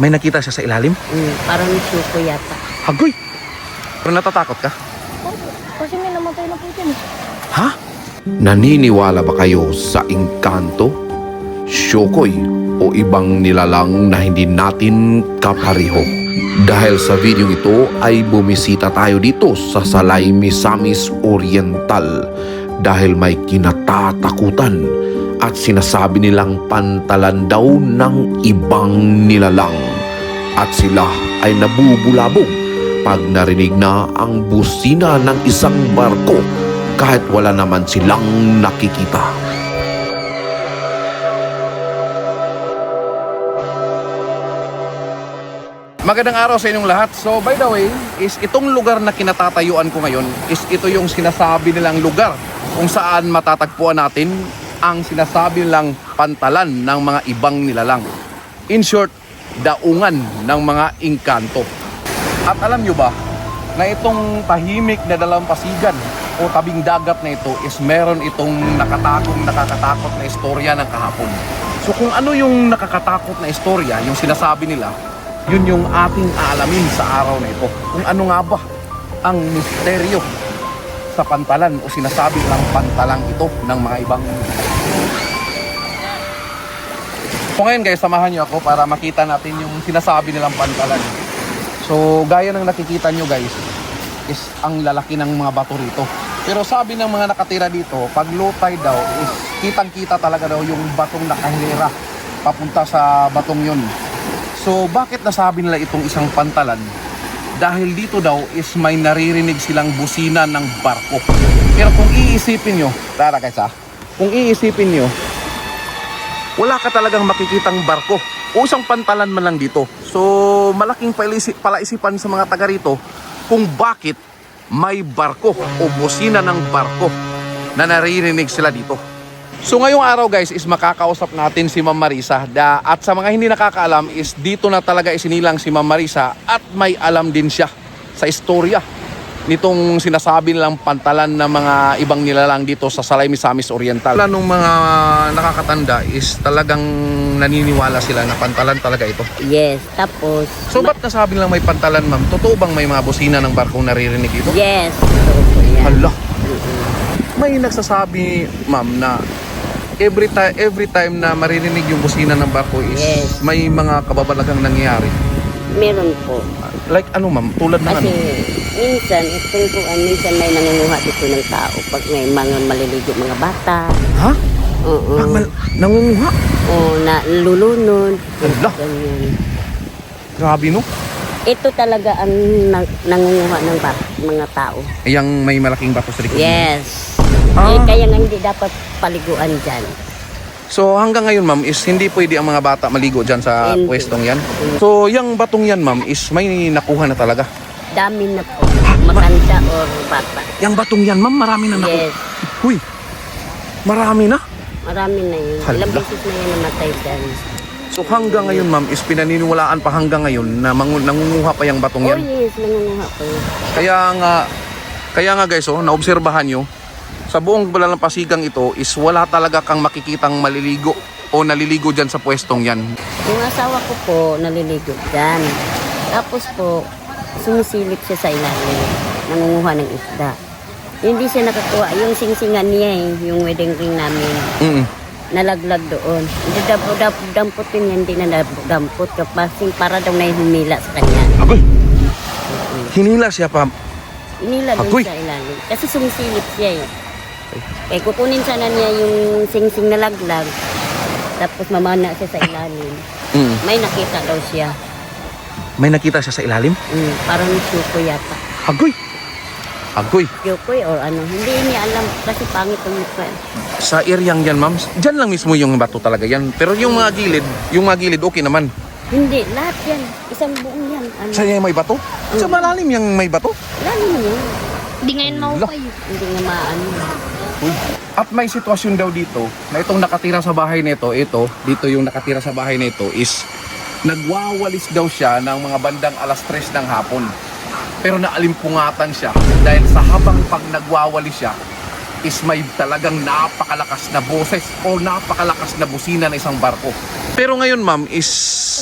May nakita siya sa ilalim? Mm, parang suko yata. Hagoy! Pero natatakot ka? Kasi may namatay na po dyan. Ha? Naniniwala ba kayo sa engkanto, syokoy o ibang nilalang na hindi natin kapareho? Dahil sa video ito ay bumisita tayo dito sa Salay Misamis Oriental dahil may kinatatakutan at sinasabi nilang pantalan daw ng ibang nilalang at sila ay nabubulabog pag narinig na ang busina ng isang barko kahit wala naman silang nakikita. Magandang araw sa inyong lahat. So by the way, is itong lugar na kinatatayuan ko ngayon is ito yung sinasabi nilang lugar kung saan matatagpuan natin ang sinasabi nilang pantalan ng mga ibang nilalang. In short, daungan ng mga engkanto. At alam nyo ba na itong tahimik na dalampasigan o tabing dagat na ito is meron itong nakatagong nakakatakot na istorya ng kahapon. So kung ano yung nakakatakot na istorya, yung sinasabi nila, yun yung ating aalamin sa araw na ito. Kung ano nga ba ang misteryo sa pantalan o sinasabi lang pantalang ito ng mga ibang So ngayon guys, samahan nyo ako para makita natin yung sinasabi nilang pantalan. So gaya ng nakikita nyo guys, is ang lalaki ng mga bato rito. Pero sabi ng mga nakatira dito, pag low tide daw is kitang-kita talaga daw yung batong nakahilera papunta sa batong yun. So bakit nasabi nila itong isang pantalan? Dahil dito daw is may naririnig silang busina ng barko. Pero kung iisipin nyo, tara guys ah, kung iisipin nyo, wala ka talagang makikitang barko o isang pantalan man lang dito. So, malaking palaisipan sa mga taga rito kung bakit may barko o busina ng barko na naririnig sila dito. So ngayong araw guys is makakausap natin si Ma'am Marisa da, at sa mga hindi nakakaalam is dito na talaga isinilang si Ma'am Marisa at may alam din siya sa istorya nitong sinasabi nilang pantalan ng mga ibang nilalang dito sa Salay Misamis Oriental. Wala nung mga nakakatanda is talagang naniniwala sila na pantalan talaga ito. Yes, tapos... So ba't nasabi nilang may pantalan ma'am? Totoo bang may mga busina ng barkong naririnig dito? Yes, yan. Hala. May nagsasabi ma'am na every time every time na maririnig yung busina ng barko is Yes. may mga kababalagang nangyayari. Meron po. Like ano ma'am? Tulad ng Kasi ano? minsan, itong tuan, minsan may nangunguha dito ng tao pag may mga maliligo mga bata. Ha? Oo. Pag mal- nangunguha? O na lulunod. Ganyan. Grabe no? Ito talaga ang nang, nangunguha ng bat, mga tao. Yang may malaking bato sa likod. Yes. Ah. Eh, kaya nga hindi dapat paliguan dyan. So hanggang ngayon ma'am is hindi pwede ang mga bata maligo dyan sa Hindi. pwestong yan. So yung batong yan ma'am is may nakuha na talaga. Dami na po. Matanda or bata. Yung batong yan ma'am marami na nakuha. Yes. Huy, marami na. Marami na yun. Hala. Ilang beses na yun namatay dyan. So hanggang ngayon ma'am is pinaniniwalaan pa hanggang ngayon na mangu- nangunguha pa yung batong Oh yan. yes, nangunguha po yun. Kaya nga kaya nga guys oh, naobserbahan nyo sa buong balalampasigang ito is wala talaga kang makikitang maliligo o naliligo dyan sa pwestong yan. Yung asawa ko po, naliligo dyan. Tapos po, sumisilip siya sa ilalim. Nangunguha ng isda. Hindi siya nakakuha. Yung singsingan niya eh, yung wedding ring namin, Mm nalaglag doon. Hindi dapat dapat damputin niya, hindi na dampot. Kapasing para daw na humila sa kanya. Agoy! Hinila siya pa. Inila doon Agoy! sa ilalim. Kasi sumisilip siya eh. Eh, kukunin sana niya yung singsing na laglag. Tapos mamana siya sa ilalim. Mm. May nakita daw siya. May nakita siya sa ilalim? Mm, parang suko yata. Agoy! Agoy! Yukoy or ano. Hindi niya alam kasi pangit ang mukha. Sa eryang yan ma'am, dyan lang mismo yung bato talaga yan. Pero yung mga gilid, yung mga gilid okay naman. Hindi, lahat yan. Isang buong yan. Ano? Sa yung may bato? Sa malalim yung may bato? Lalim yan. Hindi ngayon maupay. Hindi nga maano. Uy. At may sitwasyon daw dito na itong nakatira sa bahay nito, ito, dito yung nakatira sa bahay nito is nagwawalis daw siya ng mga bandang alas 3 ng hapon. Pero naalimpungatan siya dahil sa habang pag nagwawalis siya is may talagang napakalakas na boses o napakalakas na busina ng isang barko. Pero ngayon ma'am is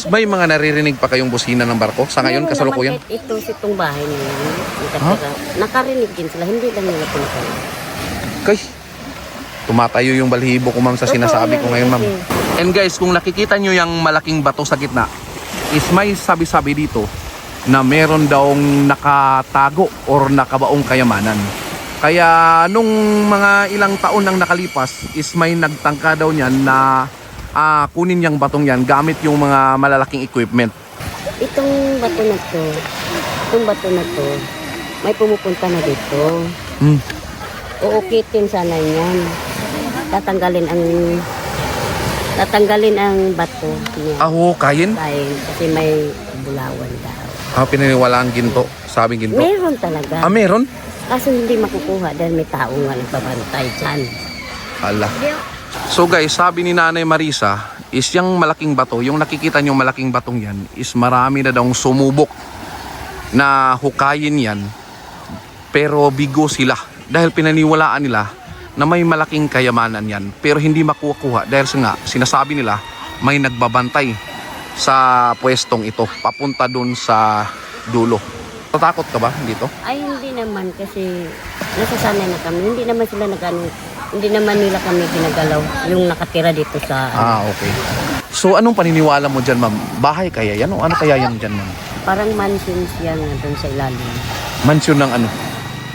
may mga naririnig pa kayong busina ng barko sa ngayon Meron kasalukuyan? naman kahit ito si itong bahay na yan. nakatira. Nakarinig din sila, hindi lang nila pinapanood. Kay, tumatayo yung balhibo ko ma'am sa sinasabi ko ngayon ma'am. And guys, kung nakikita nyo yung malaking bato sa gitna, is may sabi-sabi dito na meron daong nakatago or nakabaong kayamanan. Kaya nung mga ilang taon nang nakalipas is may nagtangka daw niyan na ah, kunin yung batong yan gamit yung mga malalaking equipment. Itong bato na to, itong bato na to, may pumupunta na dito. Hmm. Uukitin sana niyan. Tatanggalin ang tatanggalin ang bato niya. Aho, kayin? Dahil kasi may bulawan daw. Ah, pinaniwalaan ginto. Sabing ginto. Meron talaga. Ah, meron? Kaso hindi makukuha dahil may tao nga nagbabantay dyan. Ala. So guys, sabi ni Nanay Marisa, is yung malaking bato, yung nakikita nyo malaking batong yan, is marami na daw sumubok na hukayin yan. Pero bigo sila dahil pinaniwalaan nila na may malaking kayamanan yan. Pero hindi makukuha dahil sa nga, sinasabi nila, may nagbabantay sa pwestong ito, papunta dun sa dulo. Tatakot ka ba dito? Ay hindi naman kasi nasasanay na kami. Hindi naman sila nagano hindi naman nila kami ginagalaw yung nakatira dito sa Ah, okay. So anong paniniwala mo dyan, ma'am? Bahay kaya yan o ano kaya yan dyan, ma'am? parang mansions yan doon sa ilalim. Mansyon ng ano?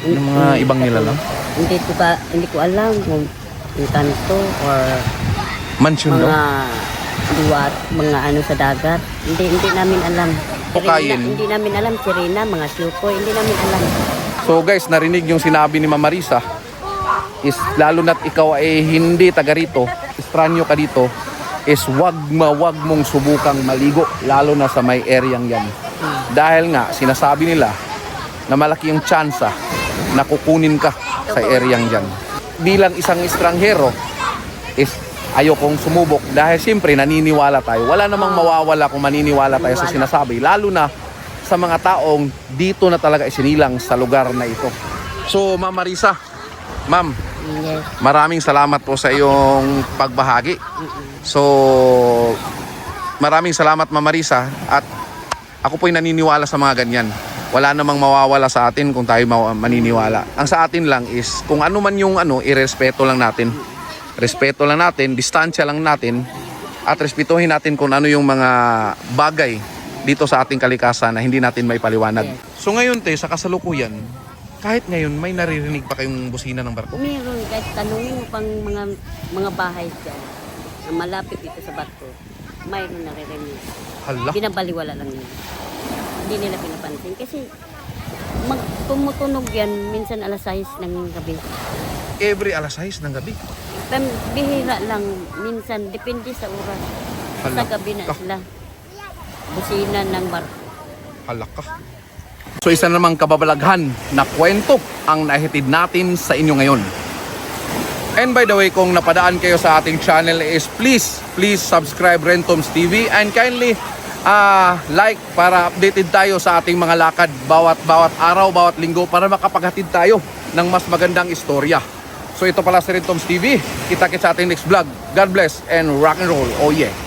Ng mga Hindi ibang nilalang? Hindi ko ka, hindi ko alam kung yung kanto or Mansyon daw? mga duwat, mga ano sa dagat. Hindi hindi namin alam. Sirena, hindi namin alam sirena, mga sukoy, hindi namin alam. So guys, narinig yung sinabi ni Mama Risa is lalo na't ikaw ay hindi taga rito, estranyo ka dito, is wag ma wag mong subukang maligo lalo na sa may areang yan. Dahil nga sinasabi nila na malaki yung tsansa na kukunin ka sa areang yan. Bilang isang estranghero is ayokong sumubok dahil siyempre naniniwala tayo. Wala namang mawawala kung maniniwala tayo sa sinasabi. Lalo na sa mga taong dito na talaga isinilang sa lugar na ito. So, Ma'am Marisa, Ma'am, Yes. maraming salamat po sa iyong pagbahagi. So, maraming salamat Ma'am Marisa at ako po'y naniniwala sa mga ganyan. Wala namang mawawala sa atin kung tayo ma- maniniwala. Ang sa atin lang is kung ano man yung ano, irespeto lang natin. Respeto lang natin, distansya lang natin at respetuhin natin kung ano yung mga bagay dito sa ating kalikasan na hindi natin may paliwanag. So ngayon te, sa kasalukuyan, kahit ngayon may naririnig pa kayong busina ng barko? Meron kahit tanungin mo pang mga mga bahay dyan na malapit dito sa bato. Mayroon naririnig. Hala. Binabaliwala lang nila. Hindi nila pinapansin kasi mag tumutunog yan minsan alas 6 ng gabi. Every alas 6 ng gabi. Pero bihira lang minsan depende sa oras. Sa Hala. gabi na Ka. sila. Busina ng barko. Halaka. So isa namang kababalaghan na kwento ang nahitid natin sa inyo ngayon. And by the way, kung napadaan kayo sa ating channel is please, please subscribe Rentoms TV and kindly ah like para updated tayo sa ating mga lakad bawat bawat araw, bawat linggo para makapaghatid tayo ng mas magandang istorya. So ito pala si Rentoms TV. Kita-kits sa ating next vlog. God bless and rock and roll. Oh yeah.